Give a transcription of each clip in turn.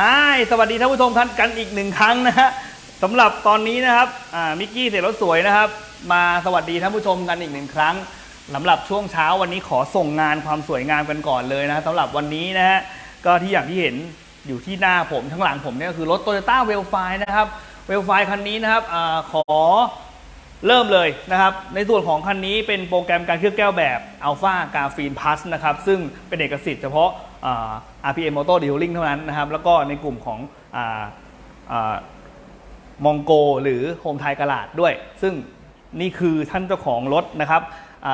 ฮายสวัสดีท่านผู้ชมกันกันอีกหนึ่งครั้งนะฮะสำหรับตอนนี้นะครับมิกกี้เสร็จรถสวยนะครับ มาสวัสดีท่านผู้ชมกันอีกหนึ่งครั้งสำหรับช่วงเช้าวันนี้ขอส่งงานความสวยงามกันก่อนเลยนะฮะสำหรับวันนี้นะฮะก็ที่อย่างที่เห็นอยู่ที่หน้าผมทั้งหลังผมเนี่ยก็คือรถ Toyota w e l f i นะครับ w e l f i คันนี้นะครับอขอเริ่มเลยนะครับ ในส่วนของคันนี้เป็นโปรแกรมการเคลือบแก้วแบบ Alpha g a f i n Plus นะครับ ซึ่งเป็นเอกสิทธิ์เฉพาะ RPM Auto Detailing เท่านั้นนะครับ แล้วก็ในกลุ่มของมองโกหรือโฮมไทยกลาดด้วย ซึ่งนี่คือท่านเจ้าของรถนะครับอ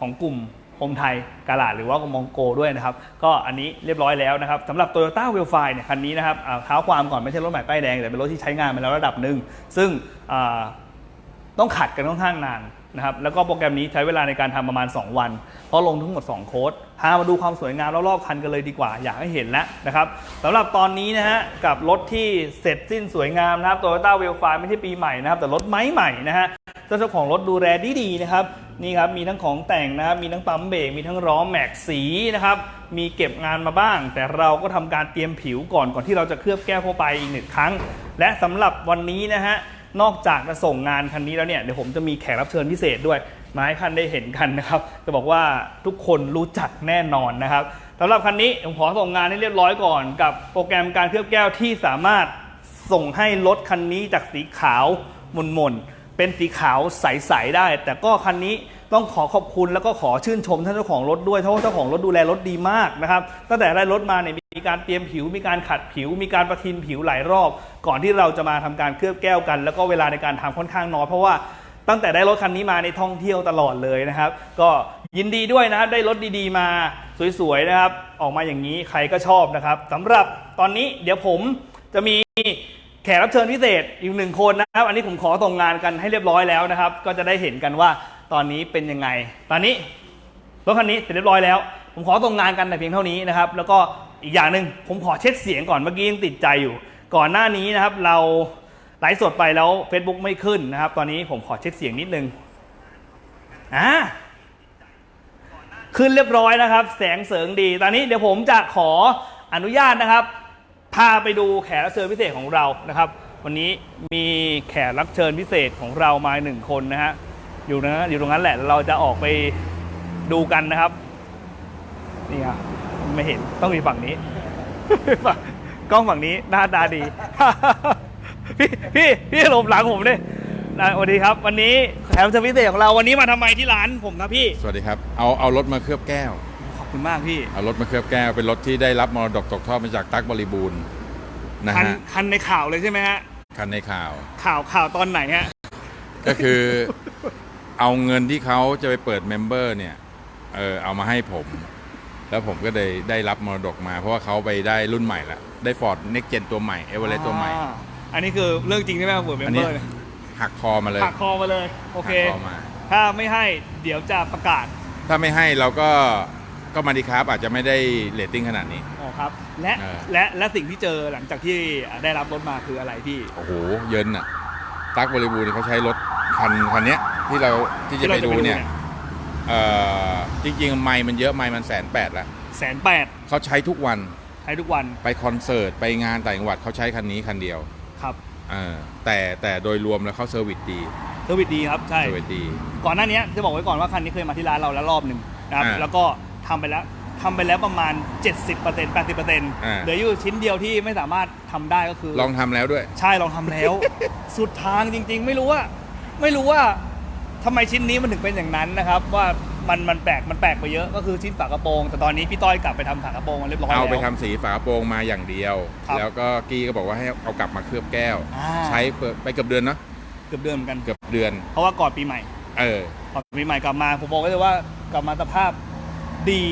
ของกลุ่มโฮมไทยกาลาดหรือว่ามองโกด้วยนะครับ ก็อันนี้เรียบร้อยแล้วนะครับสำหรับ Toyota w e l f i เนี่ยคันนี้นะครับอ่าเท้าความก่อนไม่ใช่รถใหม่ป้ายแดง แต่เป็นรถที่ใช้งานมาแล้วระดับหนึ่งซึ่ง ต้องขัดกันค่อนข้างนานนะครับแล้วก็โปรแกรมนี้ใช้เวลาในการทำประมาณ 2 วัน เพราะลงทั้งหมด 2 โค้ดพามาดูความสวยงามรอบๆคันกันเลยดีกว่า อยากให้เห็นแล้วนะครับสำหรับตอนนี้นะฮะกับรถที่เสร็จสิ้นสวยงามนะครับ Toyota w e l f i ไม่ใช่ปีใหม่นะครับแต่รถไม้ใหม่นะฮะเจ้าของรถดูแลดีๆนะครับนี่ครับมีทั้งของแต่งนะครับมีทั้งปั๊มเบรกมีทั้งล้อแม็กสีนะครับมีเก็บงานมาบ้าง แต่เราก็ทำการเตรียมผิวก่อนก่อนที่เราจะเคลือบแก้วเข้าไปอีกหนึ่งครั้ง และสำหรับวันนี้นะฮะ นอกจากจะส่งงานคันนี้แล้วเนี่ยเดี๋ยวผมจะมีแขกรับเชิญพิเศษด้วยมาให้ท่านได้เห็นกันนะครับจะบอกว่าทุกคนรู้จักแน่นอนนะครับสำหรับคันนี้ผมขอส่งงานให้เรียบร้อยก่อน กับโปรแกรมการเคลือบแก้วที่สามารถส่งให้รถคันนี้จากสีขาวมนๆเป็นสีขาวใสๆได้ แต่ก็คันนี้ ต้องขอขอบคุณแล้วก็ขอชื่นชมท่านเจ้าของรถด้วยเพราะว่าเจ้าของรถดูแลรถดีมากนะครับตั้งแต่ได้รถมาเนี่ยมีการเตรียมผิว มีการขัดผิว มีการประทินผิวหลายรอบ ก่อนที่เราจะมาทำการเคลือบแก้วกัน แล้วก็เวลาในการทำค่อนข้างน้อยเพราะว่าตั้งแต่ได้รถคันนี้มาในท่องเที่ยวตลอดเลยนะครับ ก็ยินดีด้วยนะครับได้รถดีๆ มาสวยๆนะครับ ออกมาอย่างนี้ใครก็ชอบนะครับสำหรับตอนนี้เดี๋ยวผมจะมีแขกรับเชิญพิเศษอีกหนึ่งคนนะครับ อันนี้ผมขอส่งงานกันให้เรียบร้อยแล้วนะครับ ก็จะได้เห็นกันว่า ตอนนี้เป็นยังไง ตอนนี้รถคันนี้เสร็จเรียบร้อยแล้ว ผมขอส่งงานกันแต่เพียงเท่านี้นะครับ แล้วก็อีกอย่างหนึ่งผมขอเช็คเสียงก่อนเมื่อกี้ยังติดใจอยู่ ก่อนหน้านี้นะครับเราไลฟ์สดไปแล้ว Facebook ไม่ขึ้นนะครับ ตอนนี้ผมขอเช็คเสียงนิดนึงอ่าขึ้นเรียบร้อยนะครับ แสงเสริงดี ตอนนี้เดี๋ยวผมจะขออนุญาตนะครับ พาไปดูแขกรับเชิญพิเศษของเรานะครับ วันนี้มีแขกรับเชิญพิเศษของเรามาหนึ่งคนนะฮะ อยู่นะอยู่ตรงนั้นแหละเราจะออกไปดูกันนะครับ นี่ครับไม่เห็นต้องมีฝั่งนี้ฝั่งกล้องฝั่งนี้หน้าตาดี พี่พี่พี่หลบหลังผมดินะสวัสดีครับ วันนี้แขกรับเชิญพิเศษของเราวันนี้มาทำไมที่ร้านผมครับพี่ สวัสดีครับ เอาเอารถมาเคลือบแก้ว ขอบคุณมากพี่ เอารถมาเคลือบแก้วเป็นรถที่ได้รับมรดกตกทอดมาจากตั๊กบริบูรณ์นะคันฮะคันในข่าวเลยใช่ไหมฮะคันในข่าว ข่าวข่าวตอนไหนฮะ ก็คือ เอาเงินที่เขาจะไปเปิดเมมเบอร์เนี่ยเออเอามาให้ผม แล้วผมก็ได้ได้รับมรดกมา เพราะว่าเขาไปได้รุ่นใหม่ละได้ฟอร์ดเน็กเจนตัวใหม่เอเวอเรสต์ตัวใหม่ อ่าอันนี้คือเรื่องจริงใช่ไหมครับเปิดเมอัมนเบนี้อร์เนี่ยหักคอมาเลยหักคอมาเลย โอเค หักคอมา ถ้าไม่ให้เดี๋ยวจะประกาศ ถ้าไม่ให้เราก็ก็มาดีครับอาจจะไม่ได้เรตติ้งขนาดนี้ อ๋อครับ และเออ และและสิ่งที่เจอหลังจากที่ได้รับรถมาคืออะไรพี่ โอ้โห เยินอะ ตั๊กบริบูรณ์เนี่ยเขาใช้รถคันคันเนี้ยที่เราที่จะที่เราไปจะดูไปดูเนี่ยเนี่ยเอ่อจริงๆไม่มันเยอะไม่มันแสนแปดแล้วแสนแปดเขาใช้ทุกวันใช้ทุกวันไปคอนเสิร์ตไปงานต่างจังหวัดเขาใช้คันนี้คันเดียวครับเออแต่แต่โดยรวมแล้วเขาเซอร์วิสดีเซอร์วิสดีครับใช่เซอร์วิสดี ก่อนหน้านี้จะบอกไว้ก่อนว่าคันนี้เคยมาที่ร้านเราแล้วรอบหนึ่งนะครับอ่าแล้วก็ทำไปแล้ว ทำไปแล้วประมาณ 70% 80%อ่าเหลืออยู่ชิ้นเดียวที่ไม่สามารถทำได้ก็คือลองทำแล้วด้วย ใช่ลองทำแล้ว สุดทางจริง ๆ ไม่รู้ว่า ไม่รู้ว่าทำไมชิ้นนี้มันถึงเป็นอย่างนั้นนะครับ ว่ามันมันแปลกมันแปลกไปเยอะก็คือชิ้นฝากระโปรง แต่ตอนนี้พี่ต้อยกลับไปทำฝากระโปรงมาเรียบร้อยแล้ว เอาไปทำสีฝากระโปรงมาอย่างเดียว ครับแล้วก็กี้ก็บอกว่าให้เอากลับมาเคลือบแก้ว อ่า ใช้เปิดไปเกือบเดือนเนาะเกือบเดือนเหมือนกันเกือบเดือน เพราะว่าก่อนปีใหม่ เออก่อนปีใหม่กลับมาผมบอกเลยว่ากลับมาสภาพดี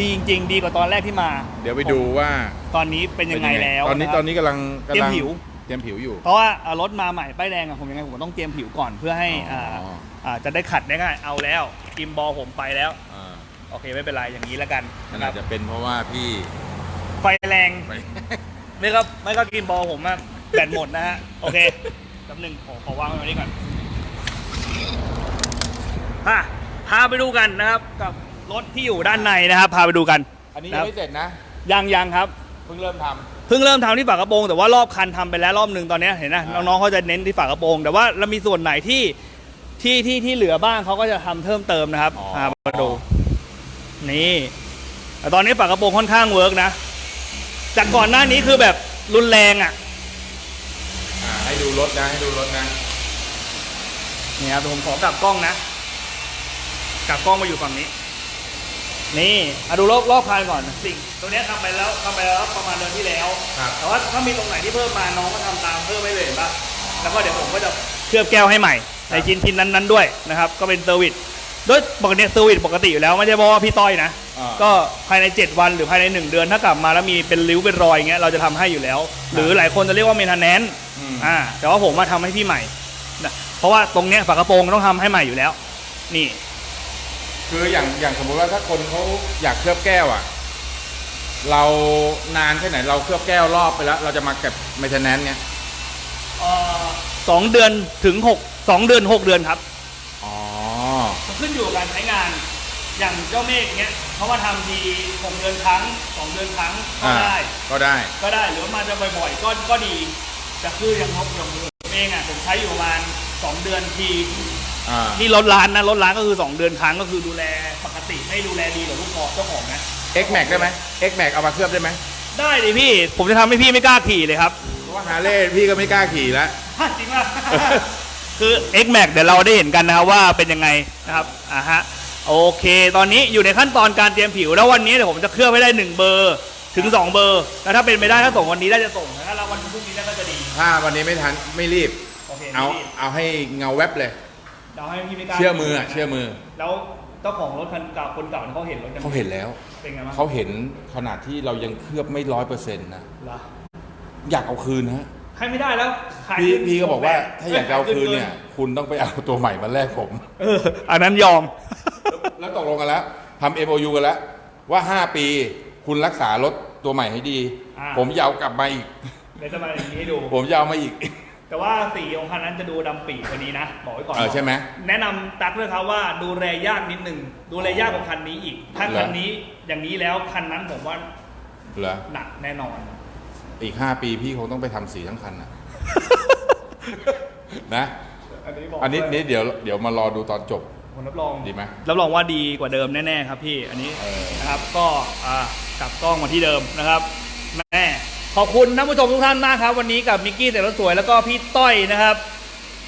ดีจริง ๆ ดีกว่าตอนแรกที่มา เดี๋ยวไปดูว่าตอนนี้เป็นยังไงแล้วตอนนี้ะครับ ตอนนี้กำลังเตรียมกำลังผิว เตรียมผิวอยู่ เพราะว่าเอารถมาใหม่ป้ายแดงอะผมยังไงผมก็ต้องเตรียมผิวก่อนเพื่อให้อ๋ออ่าอ่าจะได้ขัดได้ง่ายเอาแล้วกิมบอลผมไปแล้ว อ่าโอเคไม่เป็นไรอย่างนี้แล้วกันมันนะคอารัจบจะเป็นเพราะว่าพี่ไฟแรง ไป ไม่ก็ไม่ก็กิมบอลผมอะแบตหมดนะฮะ โอเคแป๊บหนึงขอขอวางไว้ตรงนี้ก่อนพาพาไปดูกันนะครับกับ รถที่อยู่ด้านในนะครับ พาไปดูกันอันนี้ครัยังบไม่เสร็จนะ ยังยังครับ เพิ่งเริ่มทำ เพิ่งเริ่มทำที่ฝากระโปรงแต่ว่ารอบคันทำไปแล้วรอบหนึ่งตอนเนี้ยเห็นนะอ่า น้องๆเขาจะเน้นที่ฝากระโปรง แต่ว่าเรามีส่วนไหนที่ที่ที่ที่เหลือบ้างเขาก็จะทำเพิ่มเติมนะครับอ่ามาดูนี่แต่ตอนนี้ฝากระโปรงค่อนข้างเวิร์กนะจากก่อนหน้านี้คือแบบรุนแรงอะอ่าให้ดูรถนะ ให้ดูรถนะ นี่ครับผมขอกลับกล้องนะกลับกล้องมาอยู่ฝั่งนี้ นี่อะดูรอบรอบคันก่อน สิ่งตรงเนี้ยทำไปแล้วทำไปแล้วประมาณเดือนที่แล้ว ครับ แต่ว่าถ้ามีตรงไหนที่เพิ่มมาน้องก็ทำตามเพิ่มไม่เลยเห็นปะแล้วก็เดี๋ยวผมก็จะเคลือบแก้วให้ใหม่ในชิ้นชิ้นนั้นๆด้วยนะครับก็เป็นเซอร์วิสโดยปกติเซอร์วิสปกติอยู่แล้วไม่ใช่เพราะว่าพี่ต้อยนะ อ่า ก็ภายใน 7 วันหรือภายใน 1 เดือนถ้ากลับมาแล้วมีเป็นริ้วเป็นรอยอย่างเงี้ยเราจะทำให้อยู่แล้ว หรือหลายคนจะเรียกว่าเมนเทนแนนอืม อ่าแต่ว่าผมมาทำให้พี่ใหม่นะเพราะว่าตรงเนี้ยฝากระโปรงต้องทำให้ใหม่อยู่แล้ว นี่ คืออย่างอย่างสมมุติว่าถ้าคนเขาอยากเคลือบแก้วอะ เรานานแค่ไหนเราเคลือบแก้วรอบไปแล้ว เราจะมาเก็บไมเทนแนนไงเอ่อสองเดือนถึงหกสองเดือนหกเดือนครับอ๋อมันขึ้นอยู่กับการใช้งาน อย่างเจ้าเมฆเนี้ยเขามาทำทีหกเดือนครั้งสองเดือนครั้งก็อ่าได้ ก็ได้ ก็ได้หรือว่ามาจะบ่อยๆก็ก็ดีแต่คืออย่างผมอย่างผมเองอะผมใช้อยู่ประมาณสองเดือนที อ่านี่รถร้านนะรถร้านก็คือสองเดือนครั้งก็คือดูแลปกติไม่ดูแลดีกับลูกคอเจ้าของนะ X Max ได้ไหม X Max เอามาเคลือบได้ไหมได้ดิพี่ ผมจะทำให้พี่ไม่กล้าขี่เลยครับ เพราะว่าฮาร์เลย์พี่ก็ไม่กล้าขี่แล้ว จริงป่ะ คือ X Max เดี๋ยวเราได้เห็นกันนะครับว่าเป็นยังไงนะครับอ่าฮะโอเค ตอนนี้อยู่ในขั้นตอนการเตรียมผิว แล้ววันนี้เดี๋ยวผมจะเคลือบให้ได้หนึ่งเบอร์ถึงสองเบอร์แล้วถ้าเป็นไปได้ถ้าส่งวันนี้ได้จะส่งถ้าเราวันพรุ่งนี้ได้ก็จะดีถ้าวันนี้ไม่ทันไม่รีบ โอเคเอาพี่เอาให้เงาแวบเลย เราให้พี่ไม่กล้าเชื่อมืออะเชื่อมือ แล้วเจ้าของรถคันเก่าคนเก่าเนี่ยเขาเห็นรถกันเขาเห็นแล้ว เป็นไงบ้างเขาเห็นขนาดที่เรายังเคลือบไม่ร้อยเปอร์เซ็นต์นะเหรออยากเอาคืนนะให้ไม่ได้แล้วขายพี่ขึ้นพี่ก็บอกว่าส่งแบถ้าอยากจะเอาคืนเนี่ย คุณต้องไปเอาตัวใหม่มาแลกผม เอออันนั้นยอม แล้วตกลงกันแล้วทำ MOU กันแล้ว ว่า 5 ปีคุณรักษารถตัวใหม่ให้ดี อ่า ผมจะเอากลับมาอีก เดี๋ยวจะมาอย่างนี้ให้ดู ผมจะเอามาอีก แต่ว่าสีของคันนั้นจะดูดำปีกกว่านี้นะบอกไว้ก่อนเออใช่ไหม แนะนำตักด้วยครับว่าดูแลยากนิดนึงดูแลยากกว่าคันนี้อีก ถ้าเหรอ คันนี้อย่างนี้แล้วคันนั้นผมว่าเหรอ หนักแน่นอน อีก 5 ปีพี่คงต้องไปทำสีทั้งคันนะนะ อันนี้บอกอันนี้นี่เดี๋ยวเดี๋ยวมารอดูตอนจบ ผมรับรองดีไหมรับรองว่าดีกว่าเดิมแน่ๆครับพี่อันนี้เออ นะครับก็อ่ากลับกล้องมาที่เดิมนะครับแม่ ขอบคุณท่านผู้ชมทุกท่านมากครับ วันนี้กับมิกกี้แต่รถสวยแล้วก็พี่ต้อยนะครับ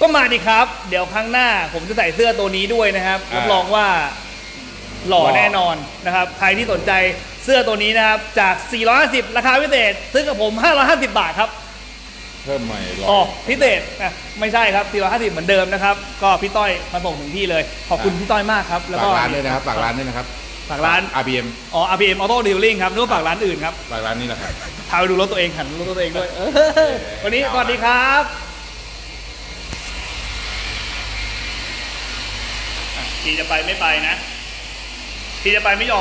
ก็มาดีครับ เดี๋ยวครั้งหน้าผมจะใส่เสื้อตัวนี้ด้วยนะครับรับรองว่าหล่อหล่อ แน่นอนนะครับ ใครที่สนใจเสื้อตัวนี้นะครับ จาก 450 ราคาพิเศษซื้อกับผม 550 บาทครับ เพิ่มใหม่รอ๋อพิเศษนะไม่ใช่ครับ 450 เหมือนเดิมนะครับ ก็พี่ต้อยมาส่งถึงที่เลย ขอบคุณพี่ต้อยมากครับ แล้วฝาก็กร้านด้วยนะครับฝากร้านด้วยนะครับ ฝากร้าน RBM อ๋อ RPM Auto Dealing ครับนึกว่าฝากร้านอื่นครับฝากร้านนี้แหละครับ พาไปดูรถตัวเองหันรถตัวเองด้วยเออวันนี้สวัสดีครับอะทีจะไปไม่ไปนะทีจะไปไม่ยอม